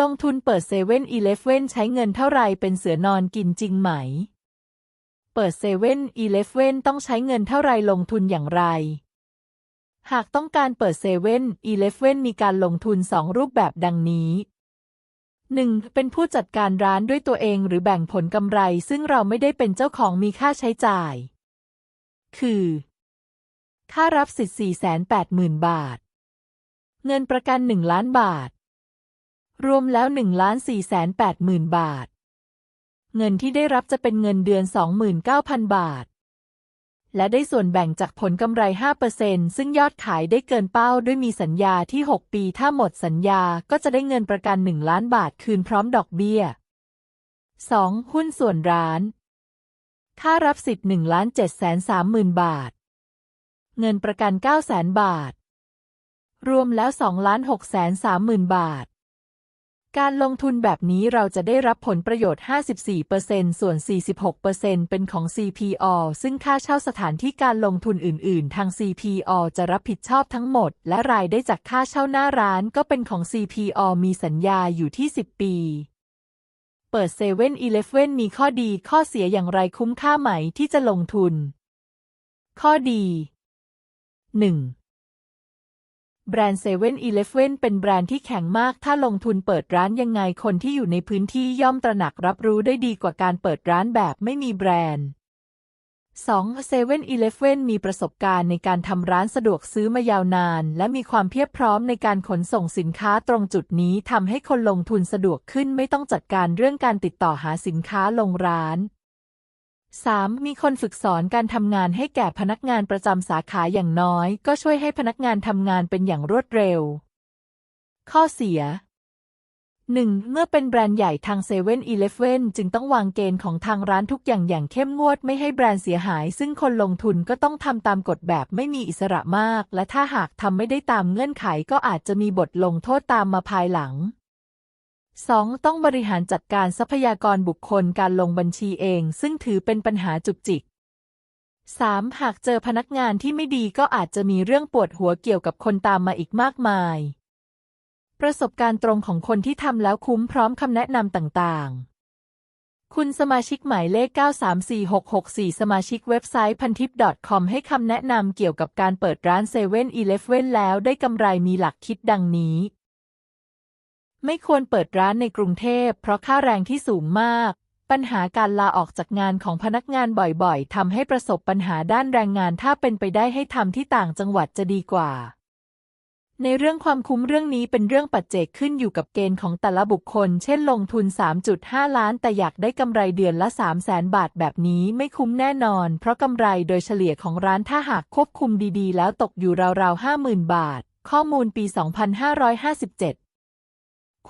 ลงทุนเปิดเซเว่นอีเลฟเว่นใช้เงินเท่าไรเป็นเสือนอนกินจริงไหม เปิดเซเว่นอีเลฟเว่นต้องใช้เงินเท่าไรลงทุนอย่างไร หากต้องการเปิดเซเว่นอีเลฟเว่นมีการลงทุนสองรูปแบบดังนี้ 1. เป็นผู้จัดการร้านด้วยตัวเองหรือแบ่งผลกำไรซึ่งเราไม่ได้เป็นเจ้าของมีค่าใช้จ่าย คือ ค่ารับสิทธิ์ 480,000 บาท เงินประกัน 1 ล้านบาท รวมแล้ว1ล้าน480,000 บาท เงินที่ได้รับจะเป็นเงินเดือน 29,000 บาท และได้ส่วนแบ่งจากผลกำไร 5%ซึ่งยอดขายได้เกินเป้าด้วยมีสัญญาที่ 6 ปีถ้าหมดสัญญาก็จะได้เงินประกัน 1 ล้านบาทคืนพร้อมดอกเบี้ย 2. หุ้นส่วนร้าน ค่ารับสิทธิ์1ล้าน7 3 0 0 0 0 บาท เงินประกัน 9 0 0 0 0 0 บาท รวมแล้ว2ล้าน6 3 0 0 0 0 บาท การลงทุนแบบนี้เราจะได้รับผลประโยชน์ 54%ส่วน 46%เป็นของ CPO ซึ่งค่าเช่าสถานที่การลงทุนอื่น ๆ ทาง CPO จะรับผิดชอบทั้งหมด และรายได้จากค่าเช่าหน้าร้านก็เป็นของ CPO มีสัญญาอยู่ที่ 10 ปี เปิดเซเว่นอีเลฟเว่นมีข้อดีข้อเสียอย่างไรคุ้มค่าไหมที่จะลงทุน ข้อดี 1. แบรนด์เซเว่นอีเลฟเว่นเป็นแบรนด์ที่แข็งมาก ถ้าลงทุนเปิดร้านยังไงคนที่อยู่ในพื้นที่ย่อมตระหนักรับรู้ได้ดีกว่าการเปิดร้านแบบไม่มีแบรนด์ 2. เซเว่นอีเลฟเว่นมีประสบการณ์ในการทำร้านสะดวกซื้อมายาวนาน และมีความเพียบพร้อมในการขนส่งสินค้าตรงจุดนี้ทำให้คนลงทุนสะดวกขึ้นไม่ต้องจัดการเรื่องการติดต่อหาสินค้าลงร้าน 3. มีคนฝึกสอนการทำงานให้แก่พนักงานประจำสาขาอย่างน้อย ก็ช่วยให้พนักงานทำงานเป็นอย่างรวดเร็ว ข้อเสีย 1. เมื่อเป็นแบรนด์ใหญ่ทางเซเว่นอีเลฟเว่นจึงต้องวางเกณฑ์ของทางร้านทุกอย่างอย่างเข้มงวดไม่ให้แบรนด์เสียหาย ซึ่งคนลงทุนก็ต้องทำตามกฎแบบไม่มีอิสระมาก และถ้าหากทำไม่ได้ตามเงื่อนไขก็อาจจะมีบทลงโทษตามมาภายหลัง 2. ต้องบริหารจัดการทรัพยากรบุคคลการลงบัญชีเอง ซึ่งถือเป็นปัญหาจุกจิก 3. หากเจอพนักงานที่ไม่ดีก็อาจจะมีเรื่องปวดหัวเกี่ยวกับคนตามมาอีกมากมาย ประสบการณ์ตรงของคนที่ทำแล้วคุ้มพร้อมคำแนะนำต่างๆ คุณสมาชิกหมายเลข 934664 สมาชิกเว็บไซต์พันทิป .com ให้คำแนะนำเกี่ยวกับการเปิดร้านเซเว่นอีเลฟเว่นแล้วได้กำไรมีหลักคิดดังนี้ ไม่ควรเปิดร้านในกรุงเทพ เพราะค่าแรงที่สูงมาก ปัญหาการลาออกจากงานของพนักงานบ่อยๆทำให้ประสบปัญหาด้านแรงงานถ้าเป็นไปได้ให้ทำที่ต่างจังหวัดจะดีกว่า ในเรื่องความคุ้มเรื่องนี้เป็นเรื่องปัจเจกขึ้นอยู่กับเกณฑ์ของแต่ละบุคคล เช่นลงทุน 3.5 ล้าน แต่อยากได้กำไรเดือนละ 3 0 0แสนบาทแบบนี้ไม่คุ้มแน่นอน เพราะกำไรโดยเฉลี่ยของร้านถ้าหากควบคุมดีๆ แล้วตกอยู่ราวๆ 50,000 บาท ข้อมูลปี 2557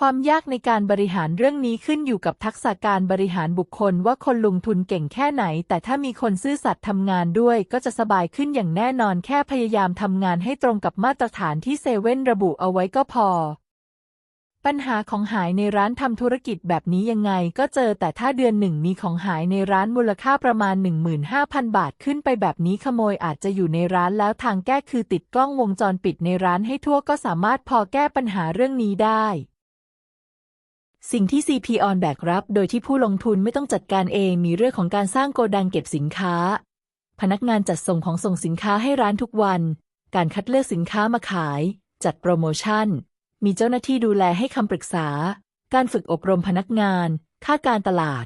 ความยากในการบริหารเรื่องนี้ขึ้นอยู่กับทักษะการบริหารบุคคลว่าคนลงทุนเก่งแค่ไหน แต่ถ้ามีคนซื่อสัตย์ทำงานด้วย ก็จะสบายขึ้นอย่างแน่นอนแค่พยายามทำงานให้ตรงกับมาตรฐานที่เซเว่นระบุเอาไว้ก็พอ ปัญหาของหายในร้านทำธุรกิจแบบนี้ยังไงก็เจอแต่ถ้าเดือนหนึ่งมีของหายในร้านมูลค่าประมาณ 15,000 บาทขึ้นไปแบบนี้ขโมยอาจจะอยู่ในร้านแล้วทางแก้คือติดกล้องวงจรปิดในร้านให้ทั่วก็สามารถพอแก้ปัญหาเรื่องนี้ได้ สิ่งที่ CP on แบกรับ โดยที่ผู้ลงทุนไม่ต้องจัดการเองมีเรื่องของการสร้างโกดังเก็บสินค้า พนักงานจัดส่งของส่งสินค้าให้ร้านทุกวัน การคัดเลือกสินค้ามาขาย จัดโปรโมชั่น มีเจ้าหน้าที่ดูแลให้คำปรึกษา การฝึกอบรมพนักงาน ค่าการตลาด